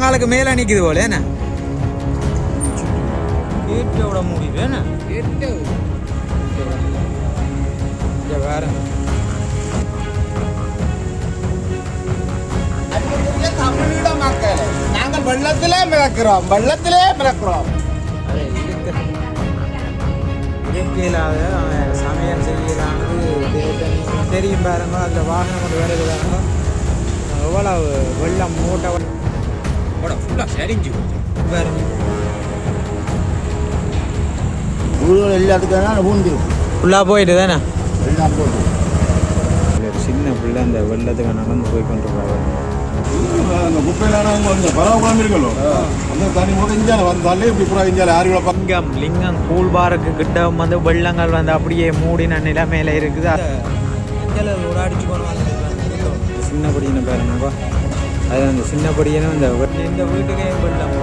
முழங்காலுக்கு மேல நிக்குது போல என்ன? கேட்டோட முடியுது என்ன? வேற. தமிழீழ மக்கள் நாங்கள் வெள்ளத்திலே மிதக்கிறோம் வெள்ளத்திலே மிதக்கிறோம். அவன் சமையல் செய்யலான்னு தெரியும் பாருங்க அந்த வாகனம் கொண்டு பாருங்க. எவ்வளவு வெள்ளம் மூட்டை ஃபுல்லாக சரிஞ்சு பாருங்க ஊர்கள் எல்லாத்துக்கும் பூந்து ஃபுல்லாக போயிட்டு தானே? எல்லாம் போட்டு சின்ன பிள்ளை அந்த வெள்ளத்துக்கு நடந்து போய் கொண்டிருக்காங்க. அந்த குப்பையிலான கொஞ்சம் பரவாயில்லாம இருக்கணும் அந்த தனி முறை இஞ்சால வந்தாலே இப்படி புறா இஞ்சால யாரு இவ்வளோ லிங்கம் லிங்கம் கூழ்பாருக்கு கிட்ட வந்து வெள்ளங்கள் வந்து அப்படியே மூடின நிலைமையில இருக்குது. ஒரு அடிச்சு சின்ன படியின பாருங்கப்பா அது அந்த சின்ன படியான இந்த இந்த வீட்டுக்கே பண்ணலாம்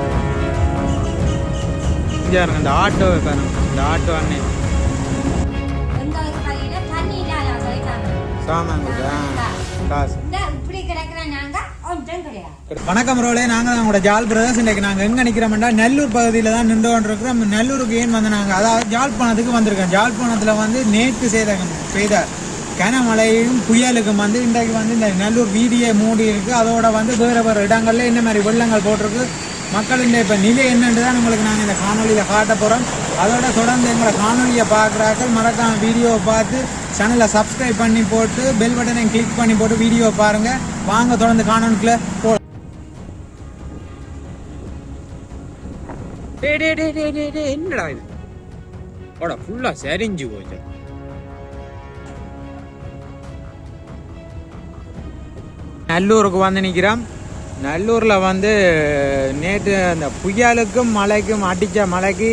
இங்கே பாருங்க இந்த ஆட்டோவை இந்த ஆட்டோ அண்ணே. காசு. வணக்கம் ரோலே நாங்கள் நம்மளோட ஜால் பிரதர்ஸ் இன்றைக்கு நாங்கள் எங்கே நிற்கிறோம்னா நெல்லூர் பகுதியில் தான் நின்று கொண்டிருக்கிறோம். நெல்லூருக்கு ஏன் வந்து நாங்கள் அதாவது ஜாழ்ப்பாணத்துக்கு வந்திருக்கோம். ஜாழ்ப்பாணத்தில் வந்து நேற்று செய்த செய்தார். கனமழையும் புயலுக்கும் வந்து இன்றைக்கு வந்து இந்த நல்லூர் வீதியை மூடி இருக்கு. அதோட வந்து வேறு வேறு இடங்கள்ல என்ன மாதிரி வெள்ளங்கள் போட்டிருக்கு. மக்களின் இப்போ நிலை என்னென்று தான் உங்களுக்கு நாங்கள் இந்த காணொலியில் காட்ட போகிறோம் அதோட தொடர்ந்து எங்களை காணொலியை பார்க்குறாக்கள் மறக்காம வீடியோவை பார்த்து சேனலை சப்ஸ்கிரைப் பண்ணி போட்டு பெல் பட்டனை கிளிக் பண்ணி போட்டு வீடியோவை பாருங்கள் வாங்க தொடர்ந்து காணொலிக்குள்ள போ டே டே டே டே டே டே என்னடா இது? ஓட ஃபுல்லாக சரிஞ்சு போச்சு. நல்லூருக்கு வந்து நிற்கிறோம் நல்லூரில் வந்து நேற்று அந்த புயலுக்கும் மழைக்கும் அடித்த மழைக்கு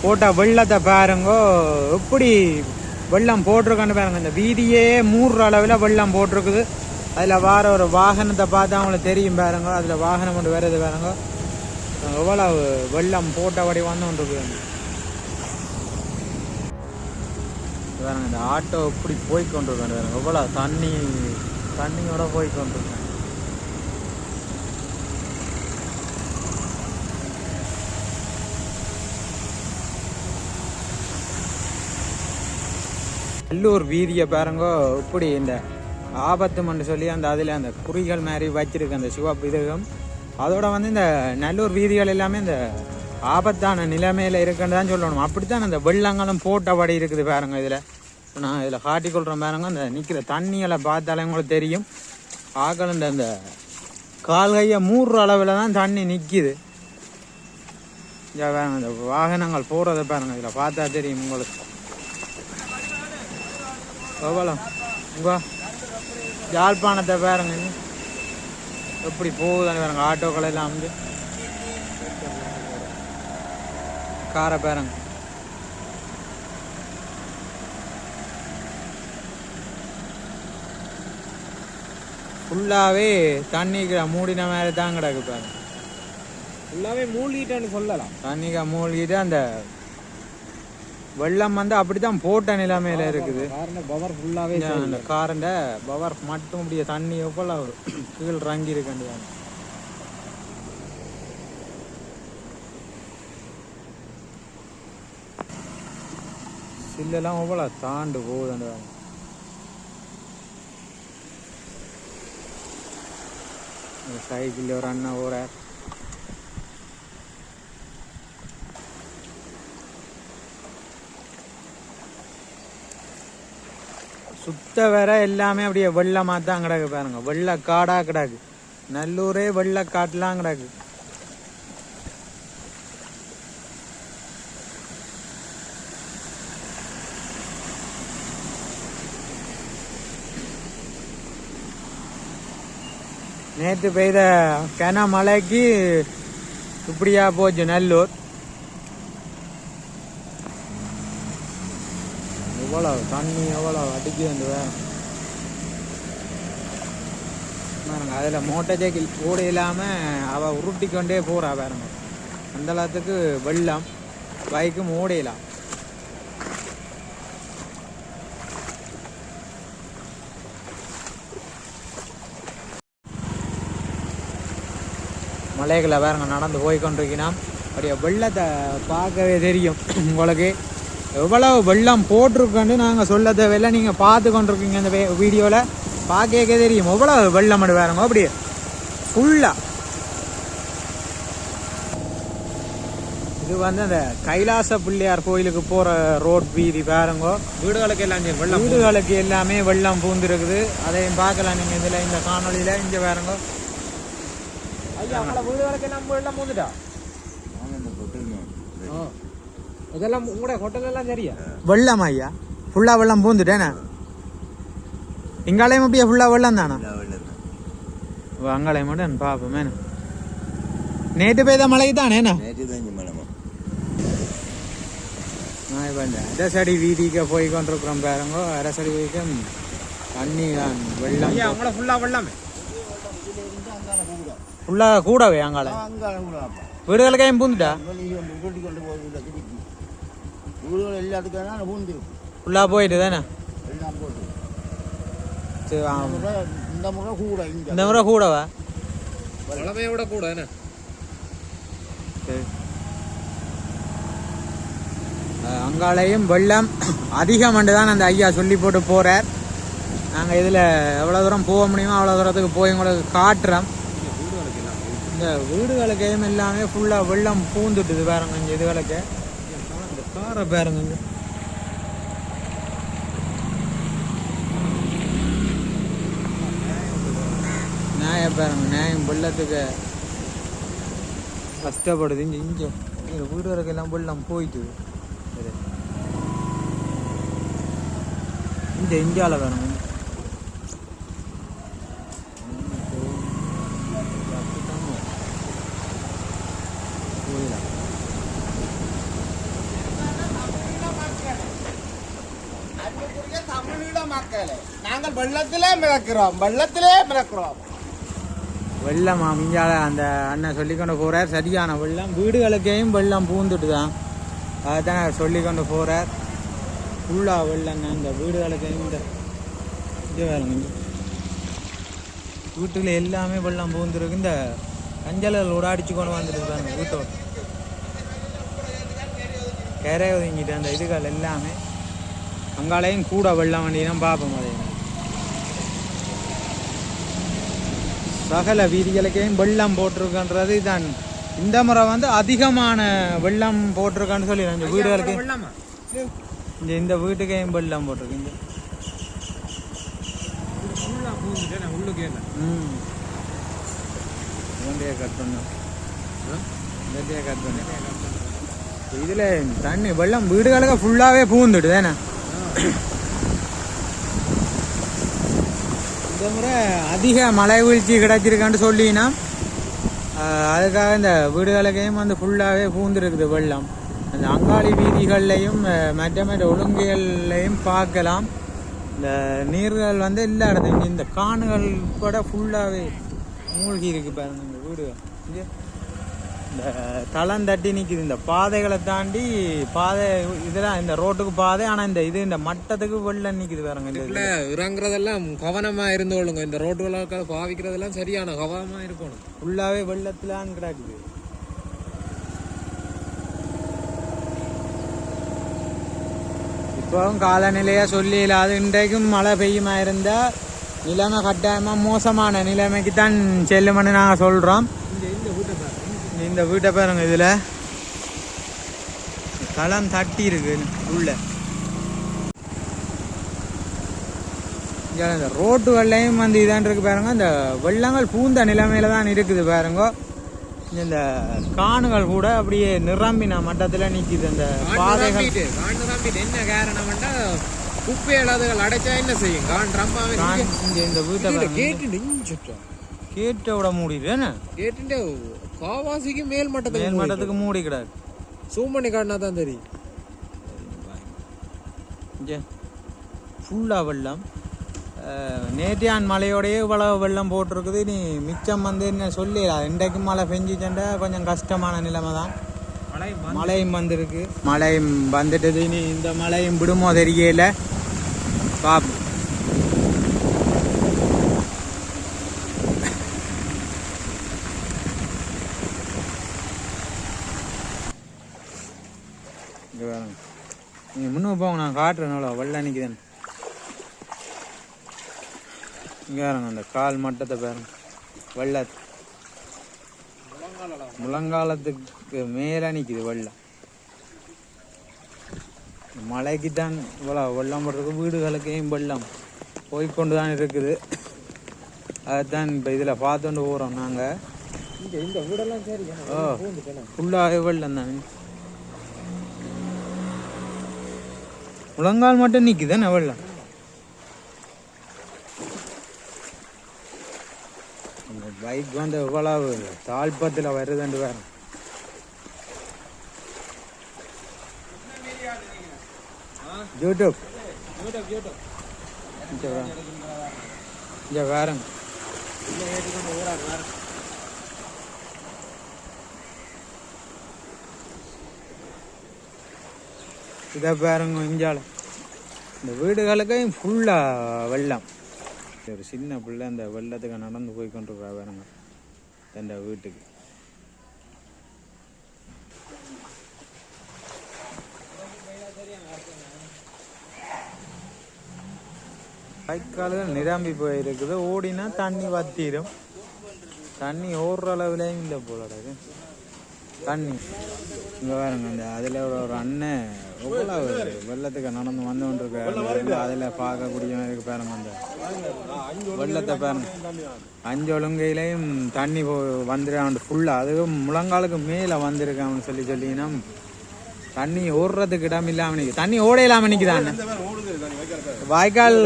போட்ட வெள்ளத்தை பாருங்கோ எப்படி வெள்ளம் போட்டிருக்கான்னு பாருங்க. இந்த வீதியே மூடுற அளவில் வெள்ளம் போட்டிருக்குது. அதில் வார ஒரு வாகனத்தை பார்த்தா அவங்களுக்கு தெரியும் பாருங்க. அதில் வாகனம் கொண்டு வருது பாருங்க. எவ்வளோ வெள்ளம் போட்டபடி வந்து கொண்டிருக்குது. பாருங்க இந்த ஆட்டோ இப்படி போய் கொண்டிருக்காங்க பாருங்க. எவ்வளோ தண்ணி தண்ணியோட போயிட்டு வந்துருக்கேன். நல்லூர் வீதியை பாருங்க இப்படி இந்த ஆபத்துமன்னு சொல்லி அந்த அதில் அந்த குறிகள் மாதிரி வச்சிருக்கு அந்த சிவப்பு இதுகம் அதோட வந்து இந்த நல்லூர் வீதிகள் எல்லாமே இந்த ஆபத்தான நிலைமையில் இருக்குன்னு தான் சொல்லணும். அப்படித்தான் அந்த வெள்ளங்களும் போட்டபடி இருக்குது பாருங்க இதில். நான் இதில் காட்டிக்கொள்கிறேன் பாருங்க அந்த நிற்கிற தண்ணியெல்லாம் பார்த்தாலே உங்களுக்கு தெரியும். ஆக்கள் இந்த அந்த கால்கையை மூடுற அளவில் தான் தண்ணி நிற்கிது இங்க பாருங்க இந்த வாகனங்கள் போகிறத பாருங்க இதில் பார்த்தா தெரியும் உங்களுக்கு. எவ்வளோ உங்க யாழ்ப்பாணத்தை பாருங்க எப்படி போகுதுன்னு பாருங்க ஆட்டோக்கள் எல்லாம் வந்து. காரை பாருங்க. ஃபுல்லாகவே தண்ணிக்கு மூடின மாதிரி தான் கிடக்கு பாருங்க ஃபுல்லாவே மூழ்கிட்டேன்னு சொல்லலாம். தண்ணிக்கு மூழ்கிட்டு அந்த வெள்ளம் வந்து அப்படித்தான் போட்ட நிலைமையில இருக்குது. பவர் ஃபுல்லாவே அந்த காரண்ட பவர் மட்டும் அப்படியே தண்ணி எவ்வளவு கீழ் இறங்கி இருக்கு சில்லெல்லாம் எவ்வளோ தாண்டு போகுது அந்த சைக்கிள் हो रहा है சுத்த வேற எல்லாமே அப்படியே வெள்ளமாக தான் கிடக்கு பாருங்க. வெள்ளை காடா கிடக்கு. நல்லூரே வெள்ளை காட்டுலாம் கிடக்கு. நேற்று பெய்த கனமழைக்கு இப்படியா போச்சு நல்லூர். எவ்வளவு தண்ணி எவ்வளவு அடிக்கி அந்த பாருங்க அதில் மோட்டர் சைக்கிள் கூட இல்லாமல் அவள் உருட்டி கொண்டே போகிறா பாருங்க. அந்த வெள்ளம் பைக்கும் ஓடையலாம் மலைகளை பாருங்க நடந்து போய் கொண்டிருக்கிறோம் அப்படியே வெள்ளத்தை பார்க்கவே தெரியும் உங்களுக்கு. எவ்வளவு வெள்ளம் போட்டிருக்குன்னு நாங்கள் சொல்ல தேவையில்லை நீங்கள் பார்த்து கொண்டிருக்கீங்க இந்த வீடியோவில் பார்க்கவே தெரியும். எவ்வளவு வெள்ளம் பாருங்க அப்படியே ஃபுல்லாக இது வந்து அந்த கைலாச பிள்ளையார் கோயிலுக்கு போற ரோட் வீதி பாருங்க. வீடுகளுக்கு எல்லாம் வெள்ளம் வீடுகளுக்கு எல்லாமே வெள்ளம் பூந்திருக்குது. அதையும் பார்க்கலாம் நீங்க இதுல இந்த காணொளியில. இங்க பாருங்க. அவ்வளோ வீடுகளுக்கு எல்லாம் வெள்ளம் போந்துட்டா இதெல்லாம் உங்களோட ஹோட்டல் எல்லாம் சரியா வெள்ளம் பூந்துட்டேனே இங்காலயம் அப்படியே ஃபுல்லா வெள்ளம் தானா அங்காலயம் மட்டும் பாப்போமே நேற்று பெய்த மழைக்கு தானே நான் இப்போ இந்த அரசடி வீதிக்கு போய் கொண்டிருக்கிறோம் பாருங்க அரசடி வீதிக்கு தண்ணி தான் வெள்ளம் ஐயா உங்களோட ஃபுல்லா வெள்ளமே ஃபுல்லா கூடவே அங்கால வீடுகளுக்கையும் பூந்துட்டா? வீடுகள் எல்லாத்துக்கான பூந்திருக்கு ஃபுல்லா போயிட்டு தானே. இந்த முறை கூட இந்த முறை கூடவா? விட கூட. அஹ் அங்காலையும் வெள்ளம் அதிகம் தான் அந்த ஐயா சொல்லி போட்டு போறார். நாங்கள் இதில் எவ்வளோ தூரம் போக முடியுமோ அவ்வளோ தூரத்துக்கு போய் உங்களுக்கு காட்டுறோம். இந்த வீடுகளுக்கையும் எல்லாமே ஃபுல்லாக வெள்ளம் பூந்துட்டுது பாருங்க இங்கே இதுகளுக்கு இந்த காரை பாருங்க நியாயம் பாருங்க நியாயம். வெள்ளத்துக்கு கஷ்டப்படுது. இங்கே இங்கே இங்கே வீடு வரைக்கெல்லாம் வெள்ளம் போயிட்டு இது. இந்த இந்தியாவில் வேணும் அன்புக்குரிய தமிழீழ மக்களே நாங்கள் வெள்ளத்திலே மிதக்கிறோம் வெள்ளத்திலே மிதக்கிறோம். வெள்ளமா மிஞ்சால அந்த அண்ணன் சொல்லிக்கொண்டு போறார். சரியான வெள்ளம். வீடுகளுக்கையும் வெள்ளம் பூந்துட்டு தான் அதுதான் சொல்லிக்கொண்டு போறார். ஃபுல்லாக வெள்ளம் அந்த வீடுகளுக்கையும் இந்த இது வேறுங்க வீட்டில் எல்லாமே வெள்ளம் பூந்துருக்கு. இந்த கஞ்சல்கள் உடாடிச்சு கொண்டு வந்துருக்காங்க வீட்டோட கரை ஒதுங்கிட்டு அந்த இதுகள் எல்லாமே. அங்காலையும் கூட வெள்ளம் வண்டினா பார்ப்போம் அதே மாதிரி. சகல வீதிகளுக்கையும் வெள்ளம் போட்டிருக்குன்றது. தான் இந்த முறை வந்து அதிகமான வெள்ளம் போட்டிருக்கான்னு சொல்லி இந்த வீடுகளுக்கு இந்த இந்த வீட்டுக்கையும் வெள்ளம் போட்டிருக்கு இங்க ஃபுல்லா பூந்துட்டு நான் உள்ளுக்கு என்ன ம். கட் பண்ணோம் வண்டியை கட் இதுல தண்ணி வெள்ளம் வீடுகளுக்கு ஃபுல்லாவே பூந்துட்டு தானே? இந்த முறை அதிக மழை வீழ்ச்சி கிடைச்சிருக்கான்னு சொல்லினா அதுக்காக இந்த வீடுகளுக்கையும் வந்து ஃபுல்லாகவே பூந்துருக்குது வெள்ளம். அந்த அங்காளி வீதிகள்லையும் மற்ற மற்ற ஒழுங்குகள்லையும் பார்க்கலாம். இந்த நீர்கள் வந்து எல்லா இடத்துல இந்த காணுகள் கூட ஃபுல்லாகவே மூழ்கி இருக்கு பாருங்க இந்த வீடுகள். இந்த தளம் தட்டி நிக்குது. இந்த பாதைகளை தாண்டி பாதை இதெல்லாம் இந்த ரோட்டுக்கு பாதை ஆனா இந்த இது இந்த மட்டத்துக்கு வெள்ளம் நிக்குது பாருங்க இந்த இறங்குறதெல்லாம் கவனமா இருந்து கொள்ளுங்க. இந்த ரோட்டு விழாக்கள் பாவிக்கிறதெல்லாம் சரியான கவனமா இருக்கணும். ஃபுல்லாவே வெள்ளத்துலான்னு கிடக்குது. இப்போவும் காலநிலையா சொல்லி அது இன்றைக்கும் மழை பெய்யுமா இருந்தா நிலைமை கட்டாயமா மோசமான நிலைமைக்கு தான் செல்லும்னு நாங்க சொல்றோம். இந்த வீட்டை பாருங்க இதுல. தளம் தட்டி இருக்கு உள்ள. இந்த ரோட்டுகள்லையும் வந்து இதான் இருக்கு பாருங்க. இந்த வெள்ளங்கள் பூந்த நிலைமையில தான் இருக்குது பாருங்க. இந்த காணுகள் கூட அப்படியே நிரம்பின மட்டத்துல நிக்குது. அந்த பாதைகள். என்ன காரணம்னா குப்பை அடைச்சா என்ன செய்யும்? காண்டு ரம்பாவே இந்த வீட்டை கேட்டு நெஞ்சுட்டோம் கேட்ட விட மூடிடு கேட்டுட்டு காவாசிக்கு மேல் மட்டத்துக்கு மேல் மட்டத்துக்கு மூடி கிடாது சூம் பண்ணி காட்டினா தான் தெரியும். ஃபுல்லாக வெள்ளம். நேற்றையான் மழையோடயே இவ்வளவு வெள்ளம் போட்டிருக்குது. நீ மிச்சம் வந்து என்ன சொல்லி இன்றைக்கும் மழை பெஞ்சிச்சண்டா கொஞ்சம் கஷ்டமான நிலைமை தான் மழை மழையும் வந்திருக்கு. மழையும் வந்துட்டது. நீ இந்த மழையும் விடுமோ தெரியல. பாப்போம். நான் காட்டுறேன் எவ்வளோ வெள்ளம் நிற்குதுன்னு இங்கே அந்த கால் மட்டத்தை பாருங்க. வெள்ள. முழங்காலத்துக்கு மேலே நிற்குது வெள்ளம் மழைக்கு தான் இவ்வளோ வெள்ளம் போடுறது வீடுகளுக்கையும் வெள்ளம். போய்க்கொண்டு தான் இருக்குது. அதுதான் இப்போ இதில் பார்த்துட்டு போகிறோம் நாங்கள் இந்த வீடெல்லாம் சரி ஓ ஃபுல்லாகவே வெள்ளம் தானே முழங்கால் மட்டும் நிற்குதானே வெள்ளம் அந்த பைக் வந்து எவ்வளவு? தாழ்பத்தில் வருதுண்டு வேற யூடியூப் இங்க வா. வேறங்க இதை பாருங்க இஞ்சால. இந்த வீடுகளுக்கும் ஃபுல்லாக வெள்ளம். ஒரு சின்ன பிள்ளை அந்த வெள்ளத்துக்கு நடந்து போய் கொண்டிருக்கா பாருங்க இந்த வீட்டுக்கு. வாய்க்கால்கள் நிரம்பி போயிருக்குது. ஓடினா தண்ணி வத்திரும். தண்ணி ஓடுற அளவுலேயும் இல்லை போலடாது தண்ணி. இங்கே பாருங்க இந்த அதில் ஒரு ஒரு அண்ணன் வெள்ளத்துக்கு நடந்து வந்து கொண்டிருக்காரு அதில் பார்க்கக்கூடிய மாதிரி பாருங்க அந்த வெள்ளத்தை பாருங்க அஞ்சு ஒழுங்கையிலையும் தண்ணி வந்துடான் ஃபுல்லாக அதுவும் முழங்காலுக்கு மேலே வந்திருக்கான்னு சொல்லி சொல்லிங்கன்னா தண்ணி ஓடுறதுக்கு இடம் இல்லாம நிற்குது தண்ணி ஓட இல்லாம நிற்குதான் வாய்க்கால்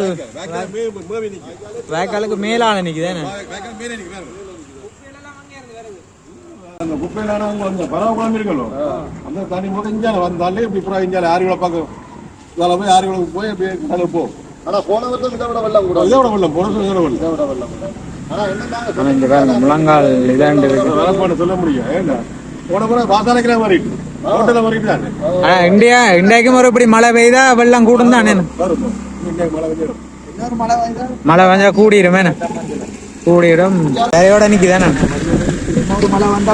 வாய்க்காலுக்கு மேலான நிற்குதானே வேக்கால் மேலே நிக்கி பாருங்க அந்த குப்பையிலான கொஞ்சம் பரவாயில்லாம இருக்கணும் அந்த தண்ணி முதல் இஞ்சால வந்தாலே இப்படி புறா இஞ்சால ஆறு விட பார்க்க இதால போய் ஆறு விட போய் அப்படியே கடல் போ. ஆனா போன வருஷம் இதை விட வெள்ளம் கூட. இதோட வெள்ளம் போன வருஷம் வெள்ளம். இதை விட வெள்ளம் கூட. ஆனா இங்கே பாருங்க முழங்கால் இதாண்டு இருக்கு. வரப்பாடு சொல்ல முடியும். ஏன்னா போன முறை மாதிரி ஹோட்டல வரைக்கும் தானே. இந்தியா மறுபடி மழை பெய்தா வெள்ளம் கூடும் தானே? மழை இன்னொரு மழை வந்தா கூடிடுமே கூடிடும் கரையோட நிக்குதானே உள்ள மழை வந்தா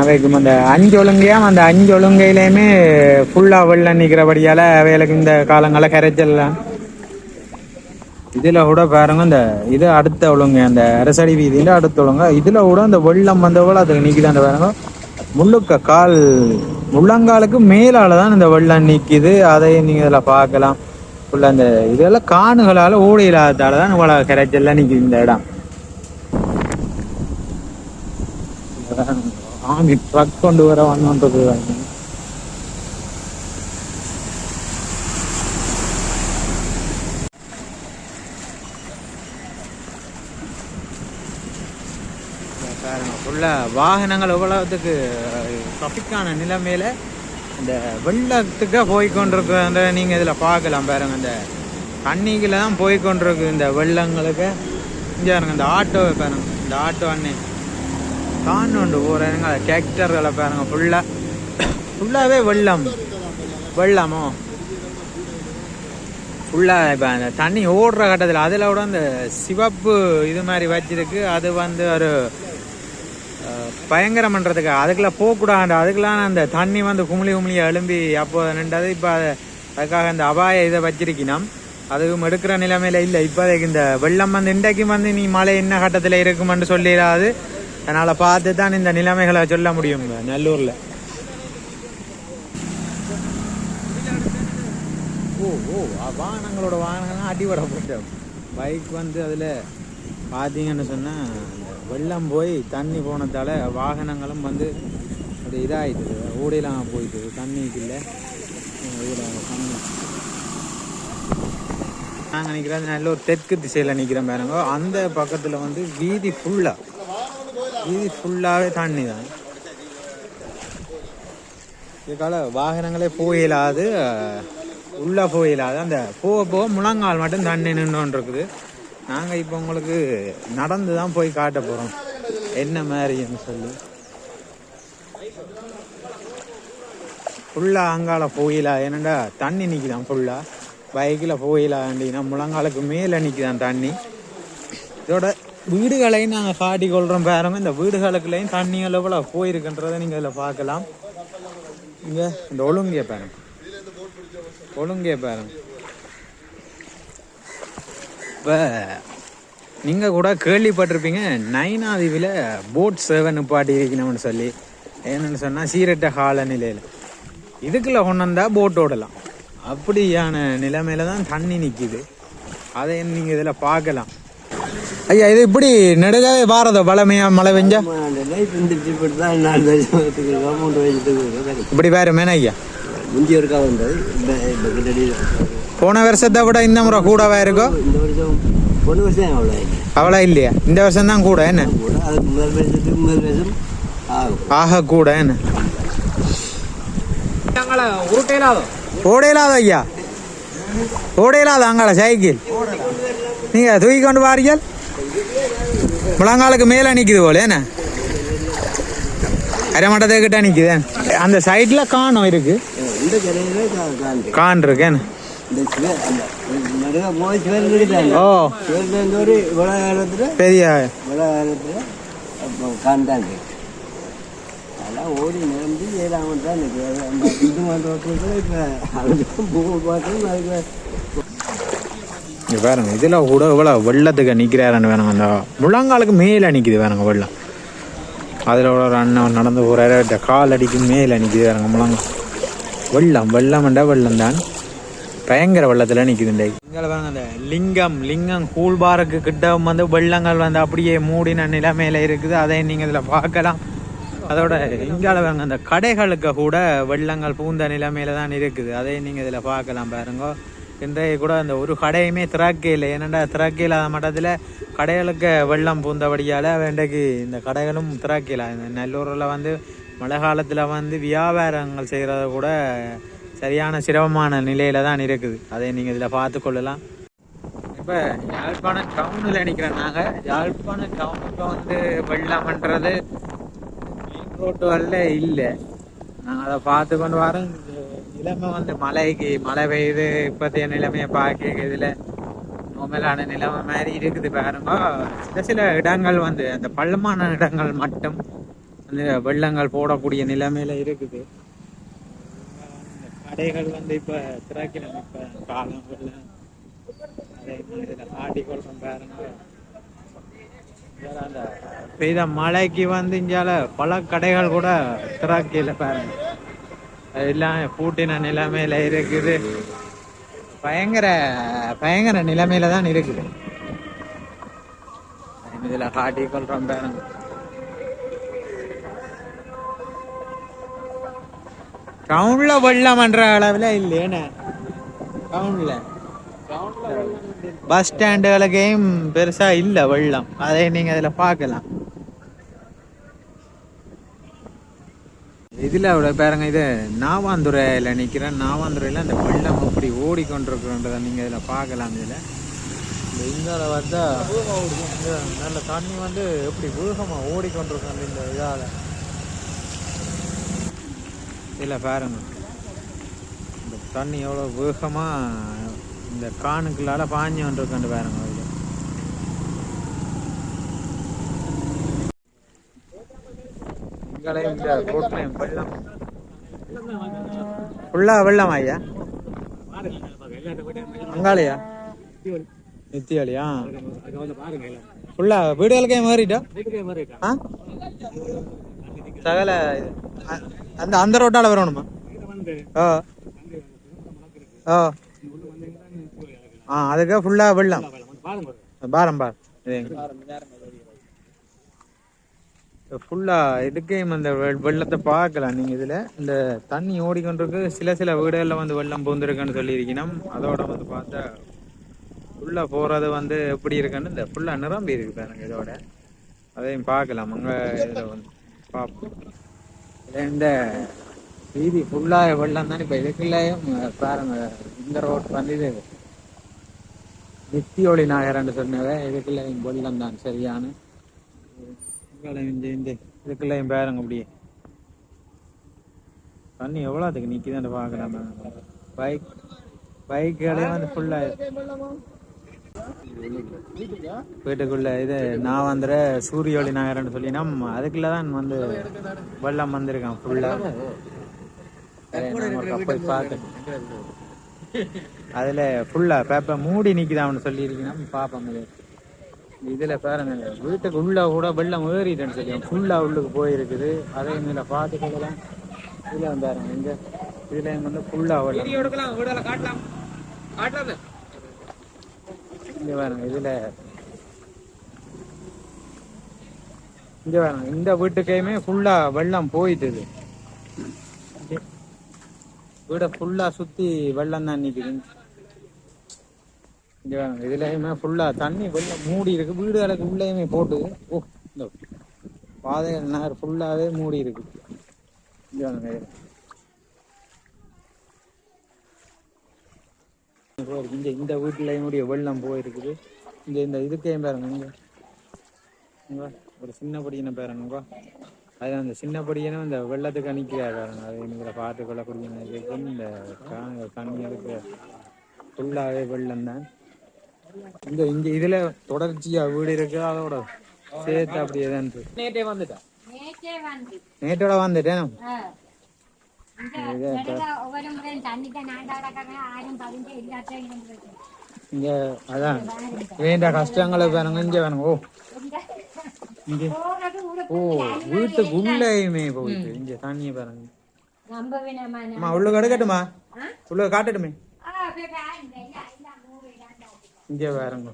அவைக்கும் அந்த அஞ்சு ஒழுங்கையாம் அந்த அஞ்சு ஒழுங்கையிலையுமே ஃபுல்லா வெள்ளம் நிக்கிறபடியால அவைகளுக்கு இந்த காலங்கள கரைச்செல்லாம். இதுல கூட பாருங்க இந்த இது அடுத்த ஒழுங்க அந்த அரசடி வீதியில அடுத்த ஒழுங்க. இதுல கூட இந்த வெள்ளம் வந்தவள அதுக்கு நிக்குதாண்ட பாருங்க. முள்ளுக்க கால் முள்ளங்காலுக்கு மேலால் தான் இந்த வெள்ளம் நிற்கிது அதை நீங்க இதுல பார்க்கலாம். ஃபுல்லா அந்த இதெல்லாம் காணுகளால ஓடி தான் இவ்வளவு கரைச்சல்லாம் நிக்குது இந்த இடம். ஆமி ட்ரக் கொண்டு வர வந்தோன்றது வாகனங்கள் எவ்வளவுக்கு ட்ராஃபிக்கான நிலைமையில இந்த வெள்ளத்துக்கு போய் கொண்டிருக்கிறத நீங்கள் இதில் பார்க்கலாம் பாருங்க இந்த தண்ணிக்குள்ள தான் போய் கொண்டிருக்கு இந்த வெள்ளங்களுக்கு இங்கே பாருங்க இந்த ஆட்டோ பாருங்க இந்த ஆட்டோ அண்ணே காணுண்டு போகிறேனுங்க போகிறாங்க டிராக்டர்களை பாருங்க ஃபுல்லாக ஃபுல்லாகவே வெள்ளம். வெள்ளமோ? ஃபுல்லாக இப்போ அந்த தண்ணி ஓடுற கட்டத்தில் அதில் கூட அந்த சிவப்பு இது மாதிரி வச்சிருக்கு அது வந்து ஒரு பயங்கரம் பண்ணுறதுக்கு அதுக்குள்ள போகக்கூடாது அதுக்கெல்லாம் அந்த தண்ணி வந்து குமிழி குமிழி எழும்பி அப்போ நின்றது இப்போ அதுக்காக அந்த அபாய இதை வச்சிருக்கணும் அதுவும் எடுக்கிற நிலைமையில இல்லை இப்போதைக்கு இந்த வெள்ளம் வந்து இன்றைக்கு வந்து நீ மழை என்ன கட்டத்தில் இருக்குமென்று சொல்லிடாது. அதனால் பார்த்து தான் இந்த நிலைமைகளை சொல்ல முடியும் நல்லூரில். ஓ ஓ வாகனங்களோட வாகனங்கள்லாம் அடிபட போட்டோம் பைக் வந்து அதில் பார்த்தீங்கன்னு சொன்னால் வெள்ளம் போய் தண்ணி போனதால வாகனங்களும் வந்து அது இதாகிடுது ஓடையெல்லாம் போயிட்டு தண்ணிக்குள்ள இதில் தண்ணி நாங்கள் நிற்கிறது நல்ல ஒரு தெற்கு திசையில் நிற்கிறோம் பாருங்க. அந்த பக்கத்தில் வந்து வீதி ஃபுல்லாக இது ஃபுல்லாகவே தண்ணி தான். இதுக்கால வாகனங்களே போயிடாது உள்ளே போயிடாது அந்த போக போக முழங்கால் மட்டும் தண்ணி நின்று இருக்குது நாங்கள் இப்போ உங்களுக்கு நடந்து தான் போய் காட்ட போகிறோம் என்ன மாதிரின்னு சொல்லி. ஃபுல்லாக அங்கால போயிலா என்னடா தண்ணி நிற்கிதான் ஃபுல்லாக பைக்கில் போயிலாண்டினா முழங்காலுக்கு மேலே நிற்கிதான் தண்ணி. இதோட வீடுகளையும் நாங்கள் காட்டி கொள்கிறோம் பேரம் இந்த வீடுகளுக்குலையும் தண்ணி அளவில் போயிருக்குன்றதை நீங்கள் இதில் பார்க்கலாம். இங்கே இந்த ஒழுங்கிய பேரம் ஒழுங்கிய பேரம் இப்போ நீங்கள் கூட கேள்விப்பட்டிருப்பீங்க நைனாதீவில் போட் சேவை நிப்பாட்டி இருக்கணும்னு சொல்லி. என்னென்னு சொன்னால் சீரட்ட கால நிலையில் இதுக்குள்ள கொண்டு வந்தால் போட் ஓடலாம். அப்படியான நிலைமையில தான் தண்ணி நிற்கிது அதை நீங்கள் இதில் பார்க்கலாம். ஐயா இது இப்படி நெடுகவே பாரதோ பழமையா மழை பெஞ்சா? இப்படி வேறு மேன ஐயா? முந்தி ஒருக்கா வந்தது போன வருஷத்தை விட இந்த முறை கூடவா இருக்கோ? இந்த வருஷம் பொண்ணு வருஷம் அவ்வளோ இல்லை அவ்வளோ இல்லையா? இந்த வருஷம் தான் கூட என்ன? கூட அதுக்கு முதல் வருஷத்துக்கு முதல் வருஷம் ஆக கூட என்ன? ஓடையிலாத ஐயா? ஓடையிலாத அங்கால சைக்கிள்? நீங்க தூக்கி கொண்டு வாரீங்கள் முழங்காலுக்கு மேல நிக்குது போல என்ன? அரைமட்டத்தை கிட்ட நிக்குது. அந்த சைட்ல காணும் இருக்கு. கான் இருக்கு என்ன? ஓ. பெரிய அப்போ ஓடி நிரம்பி ஏழாம தான் நிற்கிறது அந்த இது மாதத்துக்கு இப்போ அதுக்கு பூ பார்த்து அதுக்கு இங்கே பாருங்க இதில் கூட இவ்வளோ வெள்ளத்துக்கு நிற்கிறாருன்னு வேணுங்க அந்த முழங்காலுக்கு மேலே நிற்கிது வேணுங்க வெள்ளம். அதில் ஒரு அண்ணன் நடந்து போகிறாரு இந்த கால் அடிக்கு மேலே நிற்கிது வேணுங்க முழங்கால். வெள்ளம் வெள்ளம்ண்டா வெள்ளம் தான் பயங்கர வெள்ளத்தில் நிற்கிதுண்டே இங்கே பாருங்க அந்த லிங்கம் லிங்கம் கூழ்பாருக்கு கிட்ட வந்து வெள்ளங்கள் வந்து அப்படியே மூடின நிலைமையில இருக்குது. அதை நீங்கள் இதில் பார்க்கலாம். அதோட இங்கால பாருங்க அந்த கடைகளுக்கு கூட வெள்ளங்கள் பூந்த நிலைமையில தான் இருக்குது. அதை நீங்கள் இதில் பார்க்கலாம் பாருங்க. இன்றைய கூட அந்த ஒரு கடையுமே திறக்கையில் ஏனண்டா திராக்கே இல்லாத மட்டத்தில் கடைகளுக்கு வெள்ளம் பூந்தபடியால் வேண்டைக்கு இந்த கடைகளும் திறக்கல இந்த நெல்லூரில் வந்து மழை காலத்தில் வந்து வியாபாரங்கள் செய்கிறத கூட சரியான சிரமமான நிலையில் தான் இருக்குது. அதை நீங்கள் இதில் பார்த்து கொள்ளலாம். இப்போ யாழ்ப்பாணம் டவுனில் நினைக்கிறேன் நாங்கள் யாழ்ப்பாணம் டவுனுக்கு வந்து வெள்ளம்ன்றது மெயின் வரல இல்லை. நாங்கள் அதை பார்த்து கொண்டு வரோம் இந்த நிலைமை வந்து மழைக்கு மழை பெய்யுது. இப்போதைய நிலைமையை பார்க்க இதில் நோமலான நிலைமை மாதிரி இருக்குது. பாருங்க. சில சில இடங்கள் வந்து அந்த பள்ளமான இடங்கள் மட்டும் அந்த வெள்ளங்கள் போடக்கூடிய நிலைமையில இருக்குது. கடைகள் வந்து இப்போ திறக்கணும் இப்போ காலம் வெள்ளம் அதை இதில் காட்டிக்கொள்றோம் பாருங்க. அந்த பெய்த மழைக்கு வந்து இங்கால பல கடைகள் கூட திறக்கல பாருங்க. எல்லாம் பூட்டின நிலைமையில இருக்குது. பயங்கர பயங்கர நிலைமையில தான் இருக்குது. இதுல காட்டி கொள்றோம் பாருங்க. டவுன்ல வெள்ளம்ன்ற அளவுல இல்லையேண்ணே டவுன்ல பஸ் ஸ்டாண்டுகளுக்கையும் பெருசா இல்ல வெள்ளம். அதை நீங்க அதுல பார்க்கலாம். இதில் அவ்வளோ பாருங்க இது நாவாந்துறையில் நிற்கிறேன் நாவாந்துறையில் அந்த வெள்ளம் அப்படி ஓடிக்கொண்டிருக்கிறன்றதை நீங்கள் இதில் பார்க்கலாம் இதில். இந்த இங்கால வந்தா நல்ல தண்ணி வந்து எப்படி வேகமாக ஓடிக்கொண்டிருக்கும் இந்த இதால். இதில் பாருங்க. இந்த தண்ணி எவ்வளோ வேகமாக இந்த காணுக்களால் பாஞ்சு வந்துருக்கண்டு பாருங்க. இது இங்களையும் இந்த ரோட்லையும் வெள்ளம். ஃபுல்லா வெள்ளம் ஐயா? அங்காளையா? நித்தியாலியா ஃபுல்லா வீடுகளுக்கே மாறிட்டா? ஆ? சகல அந்த அந்த ரோட்டால வரணுமா? ஓ ஓ ஆ அதுக்கு ஃபுல்லா வெள்ளம். பாரம் பார் ஃபுல்லா இதுக்கையும் அந்த வெள்ளத்தை பார்க்கலாம் நீங்க இதுல? இந்த தண்ணி ஓடிக்கொண்டிருக்கு. சில சில வீடுகள்ல வந்து வெள்ளம் பூந்துருக்குன்னு சொல்லியிருக்கணும். அதோட வந்து பார்த்தா ஃபுல்லா போறது வந்து எப்படி இருக்குன்னு இந்த ஃபுல்லா நிரம்பி இருக்கு பாருங்க இதோட. அதையும் பார்க்கலாம். அங்க இதை வந்து பார்ப்போம். இந்த வீதி ஃபுல்லா வெள்ளம் தான். இப்போ இதுக்குள்ளேயும் பாருங்க இந்த ரோட் வந்து இது நித்தியோளி நகரன்னு சொன்னவே இதுக்குள்ளேயும் வெள்ளம் தான் சரியான இந்த இந்த. இதுக்குள்ளேயும் பாருங்க அப்படியே. தண்ணி எவ்வளோத்துக்கு தான் பார்க்கலாம்? பைக் பைக்குகளே வந்து ஃபுல்லாக வீட்டுக்குள்ள இது நான் வந்துற சூரியோலி நகரம்னு சொல்லி நம்ம அதுக்குள்ள தான் வந்து வெள்ளம் வந்திருக்கான் ஃபுல்லா போய் பார்த்தேன் அதுல ஃபுல்லா பேப்பர் மூடி நிக்குதான்னு சொல்லி இருக்கணும் பாப்போம் இதுல பாருங்க வீட்டுக்கு உள்ள கூட வெள்ளம் ஏறிட்டேன்னு சொல்லி ஃபுல்லா உள்ளுக்கு போயிருக்குது. அதே இதுல பார்த்துக்கலாம் இதுல பாருங்க இங்க இதுல வந்து ஃபுல்லா வெள்ளம். இங்க பாருங்க இதுல. இங்க பாருங்க இந்த வீட்டுக்கையுமே ஃபுல்லா வெள்ளம் போயிட்டுது. வீட ஃபுல்லா சுத்தி வெள்ளம் தான் நிக்குது. இதுலயுமே ஃபுல்லா தண்ணி வெள்ளம் மூடி இருக்கு. வீடுகளுக்கு உள்ளயுமே போட்டு ஓ இந்த பாதைகள் நகர் ஃபுல்லாவே மூடி இருக்கு. இந்த இந்த வீட்டுலயும் கூடிய வெள்ளம் போயிருக்குது. இந்த இந்த இதுக்கையும் பாருங்க இங்க. இங்க ஒரு சின்ன படியின பாருங்க அது அந்த சின்ன படியனும் இந்த வெள்ளத்துக்கு அணிக்கிறாரு பாருங்க. அது எங்களை பார்த்து கொள்ளக்கூடிய இந்த கா- தண்ணி இருக்கு ஃபுல்லாவே வெள்ளம் தான். இந்த இங்க இதுல தொடர்ச்சியா வீடு இருக்கு அதோட சேர்த்து அப்படியே தான் நேற்றே வந்துட்டேன் நேற்றே வந்து. நேற்றோட வந்துட்டேன். இங்க அதான். வேண்ட கஷ்டங்களை பாருங்க இங்க வேணுங்க. ஓ. இங்க. ஓ வீட்டுக்கு உள்ளேயுமே போயிட்டு இங்க தண்ணியை பாருங்க. அம்மா உள்ள கடுக்கட்டுமா உள்ள காட்டட்டுமே ஆ, போய் பாருங்க. எல்லாம் எல்லாம் மூணு இடம் இங்கே பாருங்க.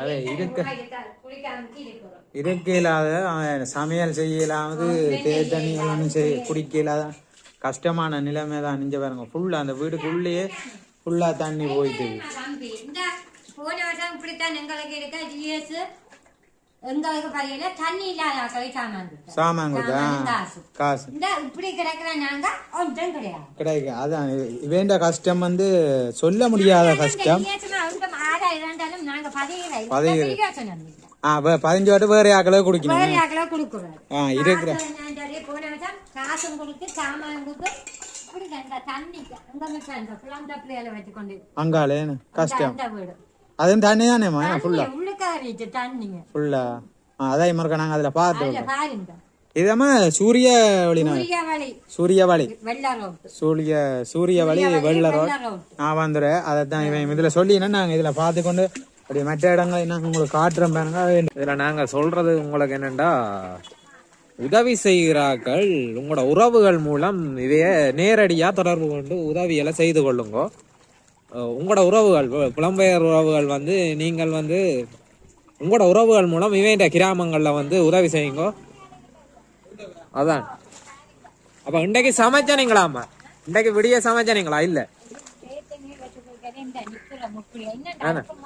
அதே இருக்க இருக்க இல்லாத சமையல் செய்ய இல்லாமது தேர் தண்ணி ஒன்றும் செய்ய குடிக்க இல்லாத கஷ்டமான நிலைமை தான் இங்க பாருங்க. ஃபுல்லாக அந்த வீடுக்குள்ளேயே ஃபுல்லாக தண்ணி போயிட்டு போன வருஷம் இப்படித்தான் எங்களுக்கு இருக்க. ஜிஎஸ் எங்களுக்கு பையில தண்ணி இல்லாத ஆக்களை சாமான். சாமான் காசு. காசு. இந்த இப்படி கிடக்குற நாங்க ஒன்றும் கிடையாது. கிடைக்கும் அதான் வேண்ட கஷ்டம் வந்து சொல்ல முடியாத கஷ்டம். ஆறாயிரம் இருந்தாலும் நாங்க பதிகிற- ஆ பதினஞ்சு வாட்டு வேற ஆக்களே குடிக்கணும். வேற ஆக்களை கொடுக்குறோம் ஆ இருக்கிற காசும் கொடுத்து சாமான் கொடுத்து இப்படி இந்த தண்ணி அங்க மிக்க இந்த குழந்தை பிள்ளைகளை வச்சுக்கொண்டு அங்காளேன்னு கஷ்டம். அதுவும் தண்ணி தானேம்மா ஃபுல்லா ஃபுல்லா அதே மாதிரி நாங்க அதுல பார்த்து இதமா சூரிய சூரியவழி. சூரிய வழி. சூரிய சூரிய வழி வெள்ள ரோட். நான் வந்துடுறேன். அதை தான் இவன் இதுல சொல்லினா நாங்க இதுல பார்த்து கொண்டு அப்படி மற்ற இடங்களை நாங்க உங்களுக்கு காட்டுறோம் பாருங்க. இதுல நாங்க சொல்றது உங்களுக்கு என்னண்டா? உதவி செய்கிறார்கள். உங்களோட உறவுகள் மூலம் இதைய நேரடியா தொடர்பு கொண்டு உதவிகளை செய்து கொள்ளுங்க. உங்களோட உறவுகள் புலம்பெயர் உறவுகள் வந்து நீங்கள் வந்து உங்களோட உறவுகள் மூலம் இவைன்ற கிராமங்கள்ல வந்து உதவி செய்யுங்க. அதான். அப்ப இன்றைக்கு சமைச்சனீங்களாமா இன்றைக்கு விடிய சமைச்சனீங்களா? இல்ல. இந்த